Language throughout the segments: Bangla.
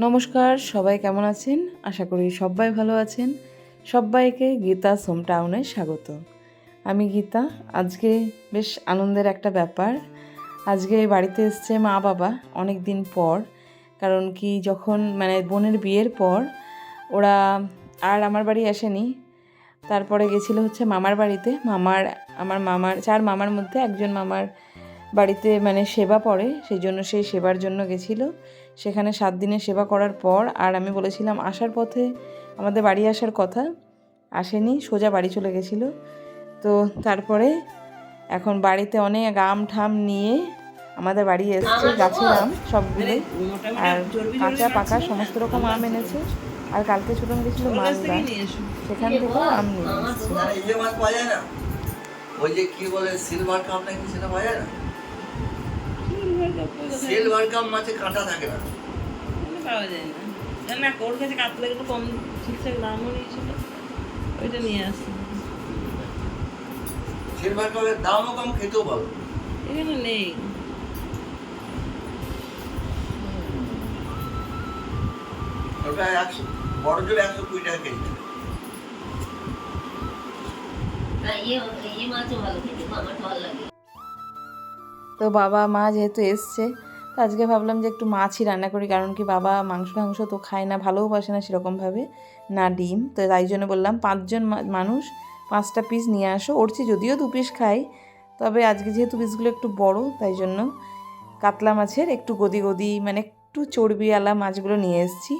নমস্কার, সবাই কেমন আছেন? আশা করি সবাই ভালো আছেন। সবাইকে গীতা সোম টাউনে স্বাগত। আমি গীতা। আজকে বেশ আনন্দের একটা ব্যাপার। আজকে বাড়িতে এসছে মা বাবা অনেক দিন পর। কারণ কি যখন মানে বোনের বিয়ের পর ওরা আর আমার বাড়ি আসেনি, তারপরে গেছিল হচ্ছে মামার বাড়িতে। মামার, আমার মামার, চার মামার মধ্যে একজন মামার বাড়িতে মানে সেবা পড়ে সেই জন্য সেই সেবার জন্য গেছিল। সেখানে সাত দিনের সেবা করার পর আর আমি বলেছিলাম আসার পথে আমাদের বাড়ি আসার কথা। আসেনি সোজা বাড়ি চলে গেছিল। তো তারপরে এখন বাড়িতে অনেক আম ঠাম নিয়ে আমাদের বাড়ি এসছে গাছের আম সবগুলো। আর কাঁচা পাকা সমস্ত রকম আম এনেছে। আর কালকে ছোট গেছিল মালদা সেখান থেকেও আম নিয়ে এসছে। মাছ না? ওই যে কি বলে সিলভার কাপ নাকি সেটা পাওয়া যায় না? সিলভার কাপ মাছে কাঁটা থাকে না। পাওয়া যায় না। জানি না ওর কাছে কাতলা একটু কম ঠিকঠাক দামও নিয়েছিল ওইটা নিয়ে সিলভার কাপের দামও কম খেতেও ভালো। এখানে নেই। ওটা একশো বড় জোর একশো কুড়ি টাকা কেজি ইয়ে ইয়ে মাছও ভালো খেতে আমার ভালো লাগে। তো বাবা, মা যেহেতু এসছে, তো আজকে ভাবলাম যে একটু মাছই রান্না করি, কারণ কি বাবা মাংস টাংস তো খায় না, ভালোও বাসে না সেরকমভাবে, না ডিম। তো তাই জন্য বললাম পাঁচজন মানুষ পাঁচটা পিস নিয়ে আসো। ওরছি যদিও দু পিস খাই, তবে আজকে যেহেতু পিসগুলো একটু বড়, তাই জন্য কাতলা মাছের একটু গদি গদি মানে একটু চর্বিওয়ালা মাছগুলো নিয়ে এসেছি।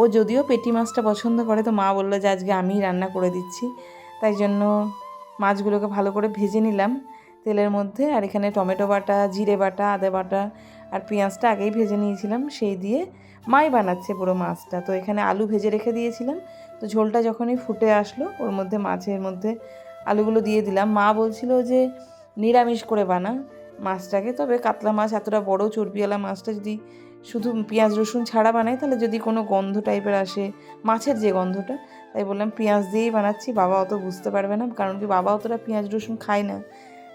ও যদিও পেটি মাছটা পছন্দ করে, তো মা বলল যে আজকে আমিই রান্না করে দিচ্ছি। তাই জন্য মাছগুলোকে ভালো করে ভেজে নিলাম। তেলের মধ্যে আর এখানে টমেটো বাটা, জিরে বাটা, আদা বাটা আর পেঁয়াজটা আগেই ভেজে নিয়েছিলাম। সেই দিয়ে মাই বানাচ্ছে পুরো মাছটা। তো এখানে আলু ভেজে রেখে দিয়েছিলাম। তো ঝোলটা যখনই ফুটে আসলো, ওর মধ্যে মাছের মধ্যে আলুগুলো দিয়ে দিলাম। মা বলছিল যে, নিরামিষ করে বানা মাছটাকে। তবে কাতলা মাছ, এতটা বড় চর্বিওয়ালা মাছটা যদি শুধু পেঁয়াজ, রসুন ছাড়া বানাই তাহলে যদি কোনো গন্ধ টাইপের আসে, মাছের যে গন্ধটা, তাই বললাম পেঁয়াজ দিয়েই বানাচ্ছি। বাবা অত বুঝতে পারবে না, কারণ কি বাবা অতটা পেঁয়াজ, রসুন খায় না।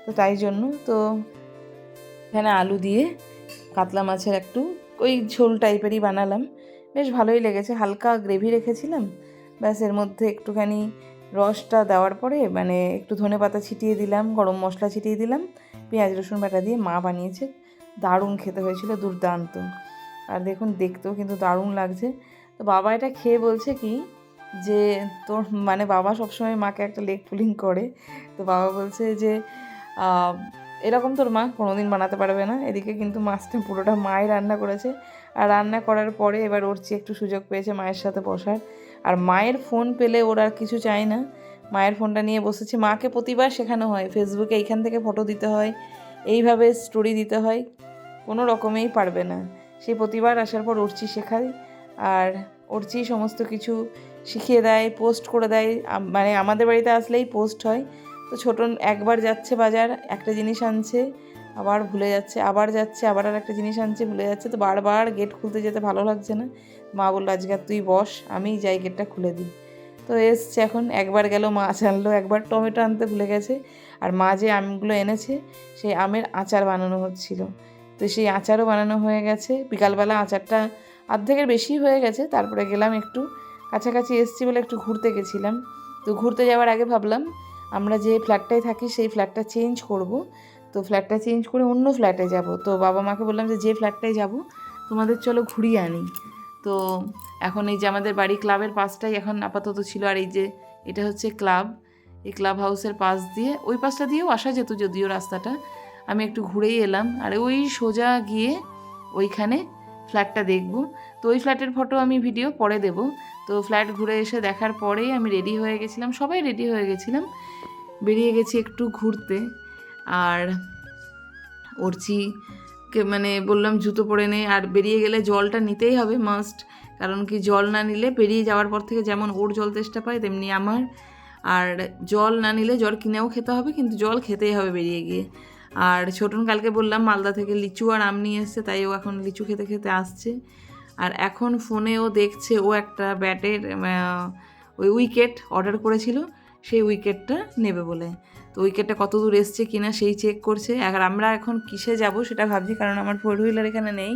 তো তাই জন্য তো এখানে আলু দিয়ে কাতলা মাছের একটু ওই ঝোল টাইপেরই বানালাম। বেশ ভালোই লেগেছে, হালকা গ্রেভি রেখেছিলাম। ব্যাস এর মধ্যে একটুখানি রসটা দেওয়ার পরে মানে একটু ধনে পাতা ছিটিয়ে দিলাম, গরম মশলা ছিটিয়ে দিলাম, পেঁয়াজ, রসুন বাটা দিয়ে মা বানিয়েছে। দারুণ খেতে হয়েছিল, দুর্দান্ত। আর দেখুন, দেখতেও কিন্তু দারুণ লাগছে। তো বাবা এটা খেয়ে বলছে কি যে তোর মানে বাবা সবসময় মাকে একটা লেগ পুলিং করে। তো বাবা বলছে যে এরকম তোর মা কোনোদিন বানাতে পারবে না। এদিকে কিন্তু মাছটা পুরোটা মাই রান্না করেছে। আর রান্না করার পরে এবার ওর চেয়ে একটু সুযোগ পেয়েছে মায়ের সাথে বসার। আর মায়ের ফোন পেলে ওর আর কিছু চায় না। মায়ের ফোনটা নিয়ে বসেছে। মাকে প্রতিবার শেখানো হয়। ফেসবুকে এইখান থেকে ফটো দিতে হয়। এইভাবে স্টোরি দিতে হয়। কোনো রকমেই পারবে না। সেই প্রতিবার আসার পর উড়চি শেখায়। আর উড়চি সমস্ত কিছু শিখিয়ে দেয় পোস্ট করে দেয়। মানে আমাদের বাড়িতে আসলেই পোস্ট হয়। তো ছোটন একবার যাচ্ছে বাজার, একটা জিনিস আনছে, আবার ভুলে যাচ্ছে, আবার যাচ্ছে, আবার আর একটা জিনিস আনছে, ভুলে যাচ্ছে, তো বারবার গেট খুলতে যেতে ভালো লাগছে না। মা বলল, আজকে তুই বস, আমি যাই গেটটা খুলে দিই। তো এসছে এখন, একবার গেল মাছ আনলো, একবার টমেটো আনতে ভুলে গেছে। আর মা যে আমগুলো এনেছে, সেই আমের আচার বানানো হচ্ছিল। তো সেই আচারও বানানো হয়ে গেছে। বিকালবেলা আচারটা অর্ধেকের বেশি হয়ে গেছে, তারপরে গেলাম একটু কাছাকাছি এসছি বলে একটু ঘুরতে গেছিলাম। তো ঘুরতে যাওয়ার আগে ভাবলাম আমরা যে ফ্ল্যাটটায় থাকি, সেই ফ্ল্যাটটা চেঞ্জ করব। তো ফ্ল্যাটটা চেঞ্জ করে অন্য ফ্ল্যাটে যাব। তো বাবা মাকে বললাম যে যে ফ্ল্যাটটায় যাব, তোমাদের চলো ঘুরিয়ে আনি। তো এখন এই যে আমাদের বাড়ি ক্লাবের পাশটাই এখন আপাতত ছিল, আর এই যে এটা হচ্ছে ক্লাব। এই ক্লাব হাউসের পাশ দিয়ে, ওই পাশটা দিয়েও আসা যেত যদিও রাস্তাটা। আমি একটু ঘুরেই এলাম, আর ওই সোজা গিয়ে ওইখানে ফ্ল্যাটটা দেখব। তো ওই ফ্ল্যাটের ফটো আমি ভিডিও পরে দেব। তো ফ্ল্যাট ঘুরে এসে দেখার পরেই আমি রেডি হয়ে গেছিলাম, সবাই রেডি হয়ে গেছিলাম। বেরিয়ে গেছি একটু ঘুরতে, আর অর্চিকে মানে বললাম জুতো পরে নে, আর বেরিয়ে গেলে জলটা নিতেই হবে মাস্ট কারণ কি জল না নিলে বেরিয়ে যাওয়ার পর থেকে যেমন ওর জল তেষ্টা পায়, তেমনি আমার। আর জল না নিলে জল কিনেও খেতে হবে, কিন্তু জল খেতেই হবে বেরিয়ে গিয়ে। আর ছোটন কালকে বললাম মালদা থেকে লিচু আর আম নিয়ে এসছে, তাই ও এখন লিচু খেতে খেতে আসছে। আর এখন ফোনেও দেখছে ও একটা ব্যাটের ওই উইকেট অর্ডার করেছিল, সেই উইকেটটা নেবে বলে। তো উইকেটটা কত দূর এসছে কিনা সেই চেক করছে। আর আমরা এখন কিসে যাব সেটা ভাবছি, কারণ আমার ফোর হুইলার এখানে নেই।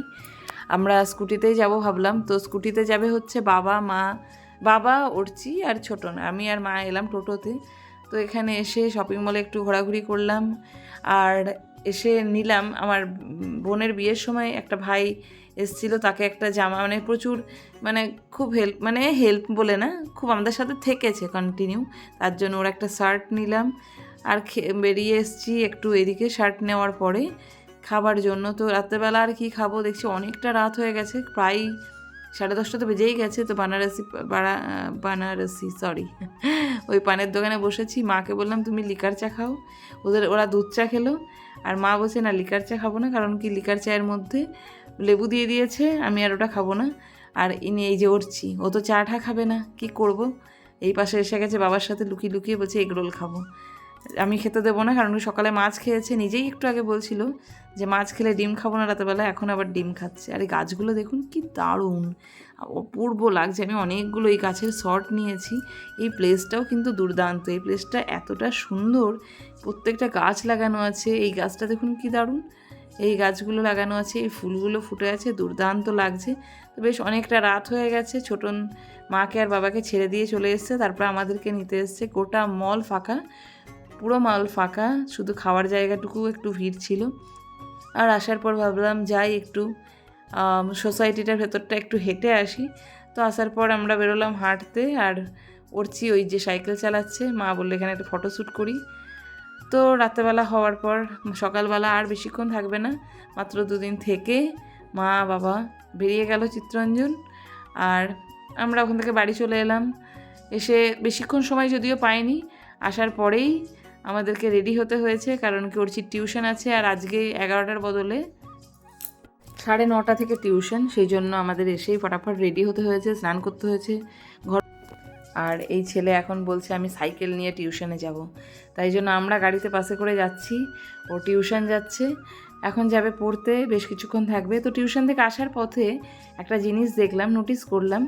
আমরা স্কুটিতেই যাব ভাবলাম। তো স্কুটিতে যাবে হচ্ছে বাবা, মা, বাবা উঠছি আর ছোট না, আমি আর মা এলাম টোটোতে। তো এখানে এসে শপিং মলে একটু ঘোরাঘুরি করলাম। আর এসে নিলাম আমার বোনের বিয়ের সময় একটা ভাই এসেছিল, তাকে একটা জামা মানে প্রচুর মানে খুব হেল্প মানে হেল্প বলে না, খুব আমাদের সাথে থেকেছে কন্টিনিউ তার জন্য ওর একটা শার্ট নিলাম। আর বেরিয়ে এসেছি একটু এদিকে শার্ট নেওয়ার পরে, খাবার জন্য। তো রাত্রেবেলা আর কি খাব, দেখছি অনেকটা রাত হয়ে গেছে, প্রায় সাড়ে দশটা তো বেজেই গেছে, তো বানারসি বাড়া বানারসি সরি ওই পানের দোকানে বসেছি, মাকে বললাম, তুমি লিকার চা খাও। ওদের, ওরা দুধ চা খেলো, আর মা বলছে, না, লিকার চা খাব না, কারণ কি লিকার চায়ের মধ্যে লেবু দিয়ে দিয়েছে, আমি আর ওটা খাব না। আর ইনি এই যে উঠছি ও তো চা টা খাবে না, কি করব? এই পাশে এসে গেছে বাবার সাথে লুকিয়ে লুকিয়ে বলছে এগরোল খাব। আমি খেতে দেবো না, কারণ সকালে মাছ খেয়েছে, নিজেই একটু আগে বলছিল যে, মাছ খেলে ডিম খাব না রাতেবেলা, এখন আবার ডিম খাচ্ছে। আর এই গাছগুলো দেখুন কি দারুণ। অপূর্ব লাগছে, আমি অনেকগুলো এই গাছের শর্ট নিয়েছি, এই প্লেসটাও কিন্তু দুর্দান্ত, এই প্লেসটা এতটা সুন্দর, প্রত্যেকটা গাছ লাগানো আছে, এই গাছটা দেখুন কি দারুণ। এই গাছগুলো লাগানো আছে, এই ফুলগুলো ফুটে আছে, দুর্দান্ত লাগছে। তো বেশ অনেকটা রাত হয়ে গেছে, ছোটন মাকে আর বাবাকে ছেড়ে দিয়ে চলে এসছে, তারপর আমাদেরকে নিতে এসছে গোটা মল ফাঁকা, পুরো মল ফাঁকা, শুধু খাওয়ার জায়গাটুকু একটু ভিড় ছিল। আর আসার পর ভাবলাম যাই একটু সোসাইটিটার ভেতরটা একটু হেঁটে আসি। তো আসার পর আমরা বেরোলাম হাঁটতে, আর ওরছি ওই যে সাইকেল চালাচ্ছে, মা বললে এখানে একটা ফটোশ্যুট করি। তো রাতেবেলা হওয়ার পর সকালবেলা আর বেশিক্ষণ থাকবে না, মাত্র দুদিন থেকে মা, বাবা বেরিয়ে গেল চিত্তরঞ্জন আর আমরা ওখান থেকে বাড়ি চলে এলাম। এসে বেশিক্ষণ সময় যদিও পাইনি, আসার পরেই আমাদেরকে রেডি হতে হয়েছে, কারণ কি ওর টিউশন আছে আর আজকে এগারোটার বদলে সাড়ে নটা থেকে টিউশন সেই জন্য আমাদের এসেই ফটাফট রেডি হতে হয়েছে, স্নান করতে হয়েছে, ঘর আর এই ছেলে এখন বলছে আমি সাইকেল নিয়ে টিউশনে যাব। তাই জন্য আমরা গাড়িতে পাশে করে যাচ্ছি, ও টিউশন যাচ্ছে। এখন যাবে পড়তে, বেশ কিছুক্ষণ থাকবে। তো টিউশন থেকে আসার পথে একটা জিনিস দেখলাম নোটিস করলাম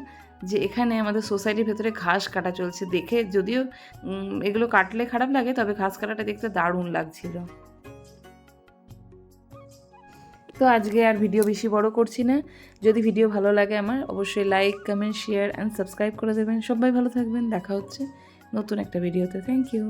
যে এখানে আমাদের সোসাইটির ভেতরে ঘাস কাটা চলছে। দেখে যদিও এগুলো কাটলে খারাপ লাগে, তবে ঘাস কাটাটা দেখতে দারুণ লাগছিল। তো আজকে আর ভিডিও বেশি বড় করছি না। যদি ভিডিও ভালো লাগে আমার, অবশ্যই like comment share and subscribe করে দেবেন। সবাই ভালো থাকবেন। দেখা হচ্ছে নতুন একটা ভিডিওতে। Thank you